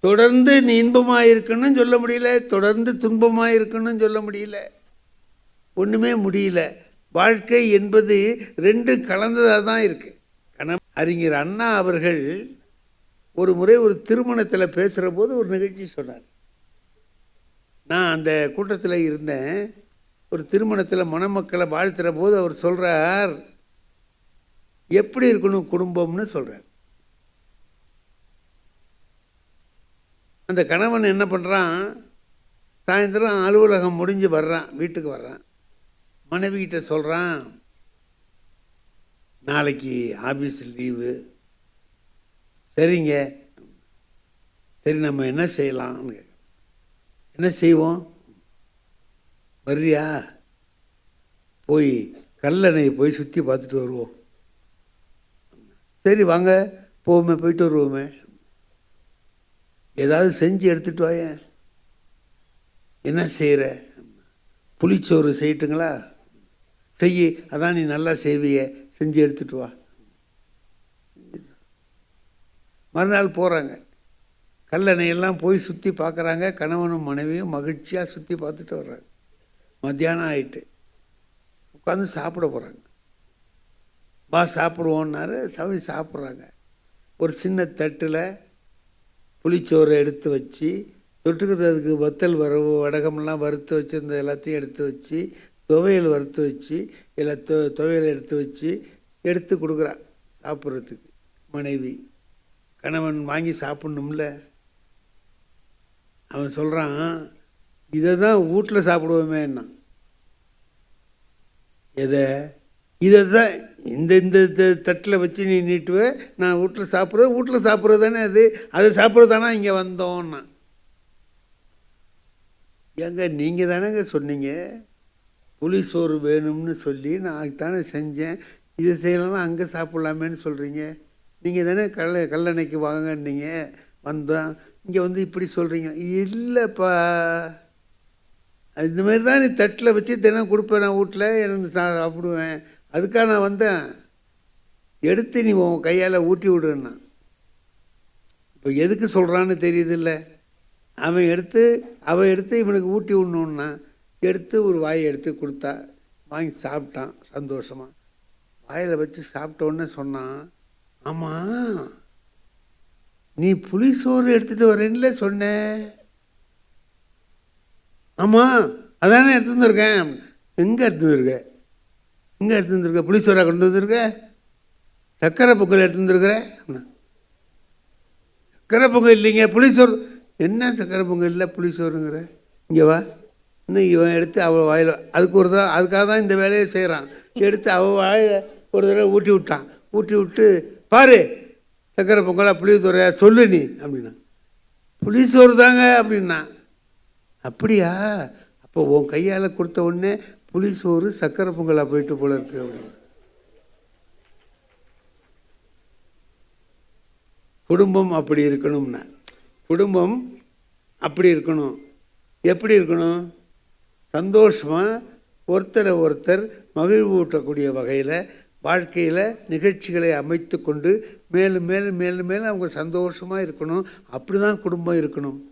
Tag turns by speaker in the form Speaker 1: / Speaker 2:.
Speaker 1: தொடர்ந்து நீ இன்பமாக இருக்கணும்னு சொல்ல முடியல தொடர்ந்து துன்பமாக இருக்கணும்னு சொல்ல முடியல. ஒன்றுமே முடியல. வாழ்க்கை என்பது ரெண்டு கலந்ததாக தான் இருக்குது கண அறிஞர் அண்ணா அவர்கள் ஒரு முறை ஒரு திருமணத்தில் பேசுகிற போது ஒரு நிகழ்ச்சி சொன்னார். நான் அந்த கூட்டத்தில் இருந்தேன். ஒரு திருமணத்தில் மணமக்களை வாழ்த்துற போது அவர் சொல்கிறார் எப்படி இருக்கணும் குடும்பம்னு சொல்கிறார் அந்த கணவன் என்ன பண்ணுறான் சாயந்தரம் அலுவலகம் முடிஞ்சு வர்றான் வீட்டுக்கு வர்றான். மனைவிக்கிட்ட சொல்கிறான் நாளைக்கு ஆஃபீஸ் லீவு சரிங்க. சரி நம்ம என்ன செய்யலாம்னு என்ன செய்வோம்? வர்றியா? போய் கல்லணையை போய் சுற்றி பார்த்துட்டு வருவோம். சரி வாங்க போவோமே போயிட்டு வருவோமே. ஏதாவது செஞ்சு எடுத்துட்டு வாயேன் என்ன செய்கிற புளிச்சோறு செய்யட்டுங்களா? செய்ய அதான் நீ நல்லா செய்விய. செஞ்சு எடுத்துட்டு வா. மறுநாள் போகிறாங்க கல்லணையெல்லாம் போய் சுற்றி பார்க்குறாங்க கணவனும் மனைவியும் மகிழ்ச்சியாக சுற்றி பார்த்துட்டு வர்றாங்க. மத்தியானம் ஆயிட்டு. உட்காந்து சாப்பிட போகிறாங்க வா சாப்பிடுவோன்னாரு சவி சாப்பிட்றாங்க. ஒரு சின்ன தட்டில் புளிச்சோறு எடுத்து வச்சு தொட்டுக்கிறதுக்கு வத்தல் வரவு வடகமெல்லாம் வறுத்து வச்சு இந்த எல்லாத்தையும் எடுத்து வச்சு துவையல் வறுத்து வச்சு எல்லா தொ துவையல் எடுத்து வச்சு எடுத்து கொடுக்குறா சாப்பிட்றதுக்கு. மனைவி. கணவன் வாங்கி சாப்பிட்ணும்ல. அவன் சொல்கிறான் இதை தான் வீட்டில் சாப்பிடுவோமேன்னா எதை? இதை தான் இந்த இந்த தட்டில் வச்சு நீ நீட்டுவேன் நான் வீட்டில் சாப்பிட்றது வீட்டில் சாப்பிட்றது தானே அது. அதை சாப்பிட்றது தானே இங்கே வந்தோன்னா. ஏங்க நீங்கள் தானேங்க சொன்னீங்க. புளி சோறு வேணும்னு சொல்லி நான் அதுக்கு தானே செஞ்சேன். இதை செய்யலாம் அங்கே சாப்பிட்லாமேன்னு சொல்கிறீங்க நீங்கள் தானே கல்ல கல்லணைக்கு வாங்கன்னீங்க. வந்தோம் இங்கே வந்து இப்படி சொல்கிறீங்க இல்லைப்பா. இந்த மாதிரி தான் நீ தட்டில் வச்சு தினம் கொடுப்பேன் நான் வீட்டில் எனக்கு சா சாப்பிடுவேன். அதுக்காக நான் வந்தேன். எடுத்து நீ உன் கையால் ஊட்டி விடுன்னா இப்போ எதுக்கு சொல்கிறான்னு தெரியுதில்ல. அவன் எடுத்து அவன் எடுத்து இவனுக்கு ஊட்டி விடணுன்னா எடுத்து ஒரு வாயை எடுத்து கொடுத்தா வாங்கி சாப்பிட்டான் சந்தோஷமாக வாயில் வச்சு சாப்பிட்டோன்னே சொன்னான் ஆமாம் நீ புளி சோறு எடுத்துகிட்டு வரேன்ல சொன்ன. ஆமாம் அதானே எடுத்துருந்துருக்கேன் எங்கே எடுத்து இங்கே எங்கே எடுத்து வந்துருக்க? புளிச்சோரா கொண்டு வந்திருக்க? சக்கரை பொங்கல் எடுத்து வந்திருக்கிற? சக்கரை பொங்கல் இல்லைங்க புளிசோறு என்ன சக்கரை பொங்கல் இல்லை புளிசோறுங்கிற இங்கே வா. இன்னும் இவன் எடுத்து அவள் வாயில் அதுக்கு ஒரு தான் அதுக்காக தான் இந்த வேலையை செய்கிறான் எடுத்து அவள் வாயில் ஒரு தடவை ஊட்டி விட்டான். ஊட்டி விட்டு பாரு சக்கரை பொங்கலாக புளியோதரையா சொல்லு நீ அப்படின்னா. புளிசோறு தாங்க அப்படின்னா. அப்படியா? அப்போ உன் கையால் கொடுத்த உடனே புளிசோறு சக்கரை பொங்கலாக போயிட்டு போல இருக்கு அப்படின்னு. குடும்பம் அப்படி இருக்கணும்னா. குடும்பம் அப்படி இருக்கணும். எப்படி இருக்கணும்? சந்தோஷமாக ஒருத்தரை ஒருத்தர் மகிழ்வூட்டக்கூடிய வகையில் வாழ்க்கையில் நிகழ்ச்சிகளை அமைத்து கொண்டு மேலும் மேலும் மேலும் மேலும் அவங்க சந்தோஷமாக இருக்கணும். அப்படி தான் குடும்பம் இருக்கணும்.